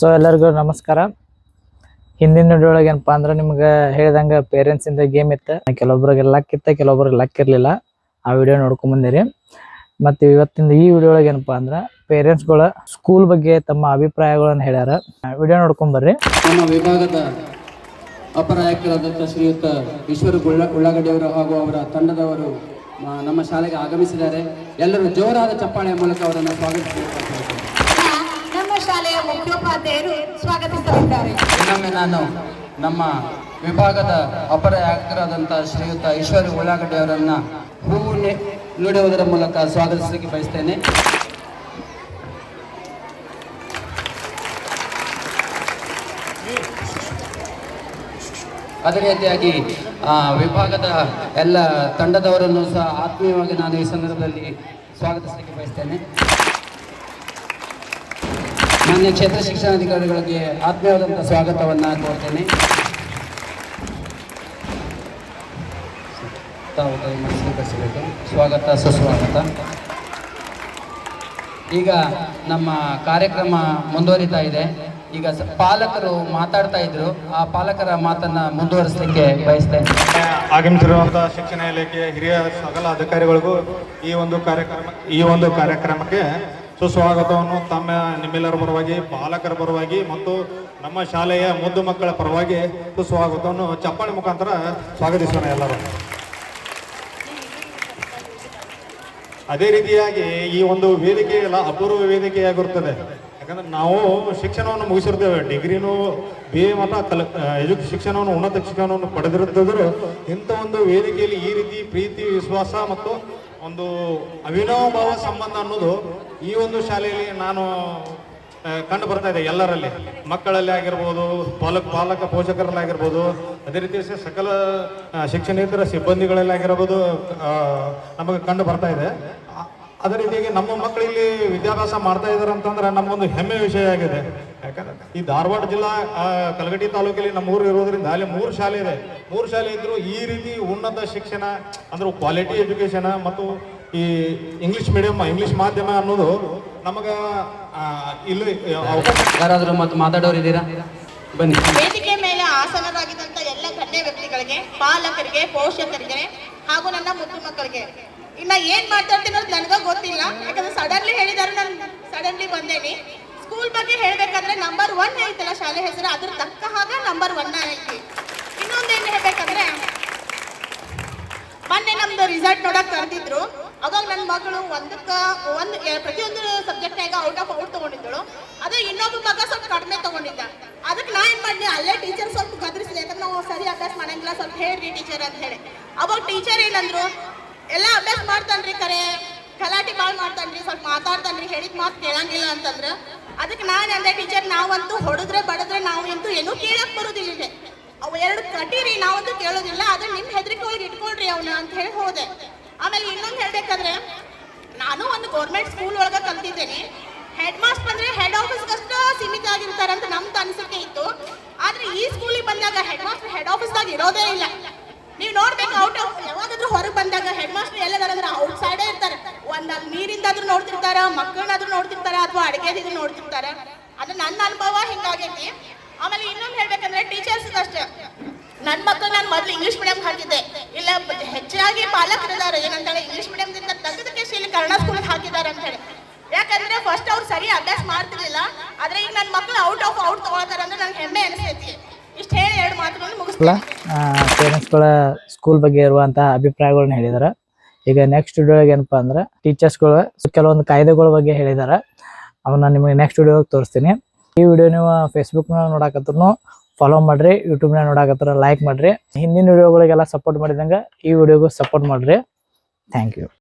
So ಎಲ್ಲರಿಗೂ ನಮಸ್ಕಾರ. ಹಿಂದಿನ ಒಳಗೆ ಏನಪ್ಪಾ ಅಂದ್ರೆ ನಿಮ್ಗೆ ಹೇಳಿದಂಗೆ ಪೇರೆಂಟ್ಸ್ ಇಂದ ಗೇಮ್ ಇತ್ತು. ಕೆಲವೊಬ್ರಿಗೆ ಲಕ್ ಇತ್ತು, ಕೆಲವೊಬ್ರಿಗೆ ಲಕ್ ಇರಲಿಲ್ಲ. ಆ ವಿಡಿಯೋ ನೋಡ್ಕೊಂಡ್ ಬಂದಿರಿ. ಮತ್ತು ಇವತ್ತಿಂದ ಈ ವಿಡಿಯೋ ಒಳಗೆ ಏನಪ್ಪಾ ಅಂದ್ರೆ ಪೇರೆಂಟ್ಸ್ಗಳ ಸ್ಕೂಲ್ ಬಗ್ಗೆ ತಮ್ಮ ಅಭಿಪ್ರಾಯಗಳನ್ನು ಹೇಳ್ಯಾರ. ವಿಡಿಯೋ ನೋಡ್ಕೊಂಡ್ ಬರ್ರಿ. ನಮ್ಮ ವಿಭಾಗದ ಅಪರ ಶ್ರೀಯುತ ಈಶ್ವರ ಉಳ್ಳಾಗಡ್ಡಿಯವರು ಹಾಗೂ ಅವರ ತಂಡದವರು ನಮ್ಮ ಶಾಲೆಗೆ ಆಗಮಿಸಿದ್ದಾರೆ. ಎಲ್ಲರೂ ಜೋರಾದ ಚಪ್ಪಾಳೆಯ ಮೂಲಕ ಅವರನ್ನು ಸ್ವಾಗತಿಸಬೇಕು ಮುಖ್ಯೋಪಾಧ್ಯಾಯರು ಸ್ವಾಗತಿಸಲಿದ್ದಾರೆ ನಾನು ನಮ್ಮ ವಿಭಾಗದ ಅಪರ ಆಯುಕ್ತರಾದಂಥ ಶ್ರೀಯುತ ಈಶ್ವರ ಉಳ್ಳಾಗಡ್ಡೆ ಅವರನ್ನ ಹೂವು ನೆ- ನೀಡುವುದರ ಮೂಲಕ ಸ್ವಾಗತಿಸಲಿಕ್ಕೆ ಬಯಸ್ತೇನೆ. ಅದೇ ರೀತಿಯಾಗಿ ವಿಭಾಗದ ಎಲ್ಲ ತಂಡದವರನ್ನು ಸಹ ಆತ್ಮೀಯವಾಗಿ ನಾನು ಈ ಸಂದರ್ಭದಲ್ಲಿ ಸ್ವಾಗತಿಸಲಿಕ್ಕೆ ಬಯಸ್ತೇನೆ. ಮಾನ್ಯ ಕ್ಷೇತ್ರ ಶಿಕ್ಷಣಾಧಿಕಾರಿಗಳಿಗೆ ಆತ್ಮೀಯವಾದಂಥ ಸ್ವಾಗತವನ್ನು ಕೋರ್ತೇನೆ. ಸ್ವೀಕರಿಸಬೇಕು ಸ್ವಾಗತ, ಸುಸ್ವಾಗತ. ಈಗ ನಮ್ಮ ಕಾರ್ಯಕ್ರಮ ಮುಂದುವರಿತಾ ಇದೆ. ಈಗ ಪಾಲಕರು ಮಾತಾಡ್ತಾ ಇದ್ರು. ಆ ಪಾಲಕರ ಮಾತನ್ನ ಮುಂದುವರಿಸಲಿಕ್ಕೆ ಬಯಸ್ತೇನೆ ಆಗಮಿಸಿರುವಂತಹ ಶಿಕ್ಷಣ ಇಲಾಖೆಯ ಹಿರಿಯ ಸಕಲ ಅಧಿಕಾರಿಗಳಿಗೂ ಈ ಒಂದು ಕಾರ್ಯಕ್ರಮ, ಈ ಒಂದು ಕಾರ್ಯಕ್ರಮಕ್ಕೆ ಸುಸ್ವಾಗತವನ್ನು ತಮ್ಮ ನಿಮ್ಮೆಲ್ಲರ ಪರವಾಗಿ, ಪಾಲಕರ ಪರವಾಗಿ ಮತ್ತು ನಮ್ಮ ಶಾಲೆಯ ಮುದ್ದು ಮಕ್ಕಳ ಪರವಾಗಿ ಸುಸ್ವಾಗತವನ್ನು ಚಪ್ಪಾಳೆ ಮುಖಾಂತರ ಸ್ವಾಗತಿಸೋಣ ಎಲ್ಲರೂ. ಅದೇ ರೀತಿಯಾಗಿ ಈ ಒಂದು ವೇದಿಕೆ ಎಲ್ಲ ಅಪೂರ್ವ ವೇದಿಕೆಯಾಗಿರುತ್ತದೆ. ಯಾಕಂದ್ರೆ ನಾವು ಶಿಕ್ಷಣವನ್ನು ಮುಗಿಸಿರ್ತೇವೆ. ಡಿಗ್ರಿನೂ ಬಿ ಎ ಮಟ್ಟ ಕಲ ಎಜು, ಶಿಕ್ಷಣವನ್ನು, ಉನ್ನತ ಶಿಕ್ಷಣವನ್ನು ಪಡೆದಿರುತ್ತಿದ್ದರೂ ಇಂಥ ಒಂದು ವೇದಿಕೆಯಲ್ಲಿ ಈ ರೀತಿ ಪ್ರೀತಿ, ವಿಶ್ವಾಸ ಮತ್ತು ಒಂದು ಅವಿನಾಭಾವ ಸಂಬಂಧ ಅನ್ನೋದು ಈ ಒಂದು ಶಾಲೆಯಲ್ಲಿ ನಾನು ಕಂಡು ಬರ್ತಾ ಇದೆ ಎಲ್ಲರಲ್ಲಿ. ಮಕ್ಕಳಲ್ಲಿ ಆಗಿರ್ಬೋದು, ಪಾಲಕ ಪಾಲಕ ಪೋಷಕರಲ್ಲಿ ಆಗಿರ್ಬೋದು ಅದೇ ರೀತಿ ಸಕಲ ಶಿಕ್ಷಣೇತರ ಸಿಬ್ಬಂದಿಗಳಲ್ಲಿ ಆಗಿರ್ಬೋದು ನಮಗೆ ಕಂಡು ಬರ್ತಾ ಇದೆ. ಅದೇ ರೀತಿಯಾಗಿ ನಮ್ಮ ಮಕ್ಕಳಿಲ್ಲಿ ವಿದ್ಯಾಭ್ಯಾಸ ಮಾಡ್ತಾ ಇದ್ದಾರೆ ಅಂತಂದ್ರೆ ನಮಗೊಂದು ಹೆಮ್ಮೆ ವಿಷಯ ಆಗಿದೆ. ಯಾಕಂದ್ರೆ ಈ ಧಾರವಾಡ ಜಿಲ್ಲಾ ಕಲಗಟ್ಟಿ ಕಲಗಟಿ ತಾಲೂಕಲ್ಲಿ ನಮ್ಮ ಊರು ಇರೋದ್ರಿಂದ ಅಲ್ಲಿ ಮೂರು ಶಾಲೆ ಇದೆ. ಮೂರು ಶಾಲೆ ಇದ್ರು ಈ ರೀತಿ ಉನ್ನತ ಶಿಕ್ಷಣ ಅಂದ್ರೆ ಕ್ವಾಲಿಟಿ ಎಜುಕೇಶನ್ ಮತ್ತು ಈ ಇಂಗ್ಲಿಷ್ ಮೀಡಿಯಂ ಇಂಗ್ಲಿಷ್ ಮಾಧ್ಯಮ ಅನ್ನೋದು ನಮಗ ಇಲ್ಲಿ ಅವಕಾಶ ಯಾರಾದರೂ ಮತ್ತೆ ಮಾತಾಡೋರು ಇದ್ದೀರಾ? ಬನ್ನಿ. ವೇದಿಕೆ ಮೇಲೆ ಆಸನರಾಗಿದ್ದಂತ ಎಲ್ಲ ಗಣ್ಯ ವ್ಯಕ್ತಿಗಳಿಗೆ ಪಾಲಕರಿಗೆ ಪೋಷಕರಿಗೆ ಹಾಗೂ ನನ್ನ ಮುದ್ದು ಮಕ್ಕಳಿಗೆ ಇನ್ನ ಏನ್ ಮಾತಾಡ್ತೀನಿ ಅನ್ನೋದು ನನಗ ಗೊತ್ತಿಲ್ಲ. ಯಾಕಂದ್ರೆ ಸಡನ್ಲಿ ಹೇಳಿದಾರೆ ನಾನು ಸಡನ್ಲಿ ಬಂದೇನಿ. ಸ್ಕೂಲ್ ಬಗ್ಗೆ ಹೇಳ್ಬೇಕಂದ್ರೆ ನಂಬರ್ ಒನ್ ಐತಲ್ಲ ಶಾಲೆ ಹೆಸರು, ಅದ್ರ ತಕ್ಕ ಹಾಗೆ ನಂಬರ್ ಒನ್ ಐತಿ. ಇನ್ನೊಂದೇನು ಹೇಳ್ಬೇಕಂದ್ರೆ, ಮೊನ್ನೆ ನಮ್ದು ರಿಸಲ್ಟ್ ನೋಡಕ್ ಕರೆದಿದ್ರು ಅವಾಗ ನನ್ನ ಮಗಳು ಒಂದಕ್ಕ, ಒಂದು ಪ್ರತಿಯೊಂದು ಸಬ್ಜೆಕ್ಟ್ನಾಗ ಔಟ್ ಆಫ್ ಔಟ್ ತಗೊಂಡಿದ್ದಳು. ಅದೇ ಇನ್ನೊಬ್ಬ ಮಗ ಸ್ವಲ್ಪ ಕಡಿಮೆ ತಗೊಂಡಿದ್ದ. ಅದಕ್ಕೆ ನಾ ಏನ್ ಮಾಡಿದೆ, ಅಲ್ಲೇ ಟೀಚರ್ ಸ್ವಲ್ಪ ಗದರಿಸಿದೆ ಯಾಕಂದ್ರೆ ನಾವು ಸರಿ ಅಭ್ಯಾಸ ಮಾಡಂಗಿಲ್ಲ, ಸ್ವಲ್ಪ ಹೇಳ್ರಿ ಟೀಚರ್ ಅಂತ ಹೇಳಿ. ಅವಾಗ ಟೀಚರ್ ಏನಂದ್ರು, ಎಲ್ಲ ಅಭ್ಯಾಸ ಮಾಡ್ತಾನ್ರಿ ಕರೆ, ಗಲಾಟೆ ಭಾಳ ಮಾಡ್ತಾನ್ರಿ, ಸ್ವಲ್ಪ ಮಾತಾಡ್ತಾನ್ರಿ, ಹೇಳಿದ ಮಾತು ಕೇಳಂಗಿಲ್ಲ ಅಂತಂದ್ರ ಅದಕ್ಕೆ ನಾನು ಅಂದೆ, ಟೀಚರ್, ನಾವಂತೂ ಹೊಡೆದ್ರೆ ಬಡದ್ರೆ ನಾವು ಅಂತೂ ಏನೂ ಕೇಳಕ್ ಬರೋದಿಲ್ಲ. ಅವು ಎರಡು ಕಟೀರಿ, ನಾವಂತೂ ಕೇಳೋದಿಲ್ಲ, ಆದ್ರೆ ನಿಮ್ ಹೆದರಿಕೆ ಒಳಗೆ ಇಟ್ಕೊಳ್ರಿ ಅವನ ಅಂತ ಹೇಳಿ ಹೋದೆ. ಆಮೇಲೆ ಇನ್ನೊಂದು ಹೇಳ್ಬೇಕಂದ್ರೆ, ನಾನು ಒಂದು ಗೌರ್ಮೆಂಟ್ ಸ್ಕೂಲ್ ಒಳಗ ಕಲ್ತಿದ್ದೇನೆ. ಹೆಡ್ ಮಾಸ್ಟರ್ ಅಂದ್ರೆ ಹೆಡ್ ಆಫೀಸ್ ಅಷ್ಟ ಸೀಮಿತ ಆಗಿರ್ತಾರೆ ಅಂತ ನಮ್ದು ಅನಿಸಿಕೆ ಇತ್ತು. ಆದ್ರೆ ಈ ಸ್ಕೂಲಿಗೆ ಬಂದಾಗ ಹೆಡ್ ಮಾಸ್ಟರ್ ಹೆಡ್ ಆಫೀಸ್ದಾಗ ಇರೋದೇ ಇಲ್ಲ. ನೀವು ನೋಡ್ಬೇಕು ಔಟ್ ಆಫ್ ಯಾವಾಗಾದ್ರೂ ಹೊರಗೆ ಬಂದಾಗ ಹೆಡ್ ಮಾಸ್ಟರ್ ಎಲ್ಲದಾರ ಅಂದ್ರೆ ಔಟ್ ಸೈಡೇ ಇರ್ತಾರೆ. ಒಂದ್ ಅಲ್ಲಿ ನೀರಿಂದಾದ್ರೂ ನೋಡ್ತಿರ್ತಾರ, ಮಕ್ಕಳನ್ನಾದ್ರೂ ನೋಡ್ತಿರ್ತಾರ ಅಥವಾ ಅಡಿಗೆದಿದ್ರು ನೋಡ್ತಿರ್ತಾರ? ಅದು ನನ್ನ ಅನುಭವ ಹಿಂಗಾಗೈತಿ. ಆಮೇಲೆ ಇನ್ನೊಂದು ಹೇಳ್ಬೇಕಂದ್ರೆ ಟೀಚರ್ಸ್ ಅಷ್ಟೇ ನನ್ನ ಮಕ್ಕಳು ನಾನು ಮೊದಲು ಇಂಗ್ಲಿಷ್ ಮೀಡಿಯಂ ಹಾಕಿದ್ದೆ. ಇಲ್ಲ, ಹೆಚ್ಚಾಗಿ ಪಾಲಕರಿದ್ದಾರೆ. ಏನಂತಾರೆ ಇಂಗ್ಲಿಷ್ ಮೀಡಿಯಂದಿಂದ ತಗದಕ್ಕೆ ಇಲ್ಲಿ ಕನ್ನಡ ಸ್ಕೂಲ್ ಹಾಕಿದ್ದಾರೆ ಅಂತ ಹೇಳಿ. ಯಾಕಂದ್ರೆ ಫಸ್ಟ್ ಅವ್ರು ಸರಿ ಅಭ್ಯಾಸ ಮಾಡ್ತಿರ್ಲಿಲ್ಲ. ಆದ್ರೆ ಈಗ ನನ್ನ ಮಕ್ಕಳು ಔಟ್ ಆಫ್ ಔಟ್ ತಗೊಳ್ತಾರೆ ಅಂದ್ರೆ ನಂಗೆ ಹೆಮ್ಮೆ ಅನಿಸ್ತೈತಿ. ಇಷ್ಟು ಹೇಳಿ ಎರಡು ಮಾತುಗಳನ್ನು ಮುಗಿಸ್ಲಾ ಪೇರೆಂಟ್ಸ್ಗಳ ಸ್ಕೂಲ್ ಬಗ್ಗೆ ಇರುವಂತಹ ಅಭಿಪ್ರಾಯಗಳನ್ನ ಹೇಳಿದಾರೆ. ಈಗ ನೆಕ್ಸ್ಟ್ ವಿಡಿಯೋಗೆ ಏನಪ್ಪಾ ಅಂದ್ರೆ ಟೀಚರ್ಸ್ಗಳು ಕೆಲವೊಂದು ಕಾಯ್ದೆಗಳ ಬಗ್ಗೆ ಹೇಳಿದಾರೆ. ಅವನ್ನ ನಿಮಗೆ ನೆಕ್ಸ್ಟ್ ವಿಡಿಯೋ ತೋರಿಸ್ತೀನಿ. ಈ ವಿಡಿಯೋ ನೀವು ಫೇಸ್ಬುಕ್ನ ನೋಡಾಕತ್ರು ಫಾಲೋ ಮಾಡ್ರಿ ಯೂಟ್ಯೂಬ್ನ ನೋಡಾಕತ್ರ ಲೈಕ್ ಮಾಡ್ರಿ. ಹಿಂದಿನ ವಿಡಿಯೋಗಳಿಗೆಲ್ಲ ಸಪೋರ್ಟ್ ಮಾಡಿದಂಗೆ ಈ ವಿಡಿಯೋಗೂ ಸಪೋರ್ಟ್ ಮಾಡ್ರಿ. Thank you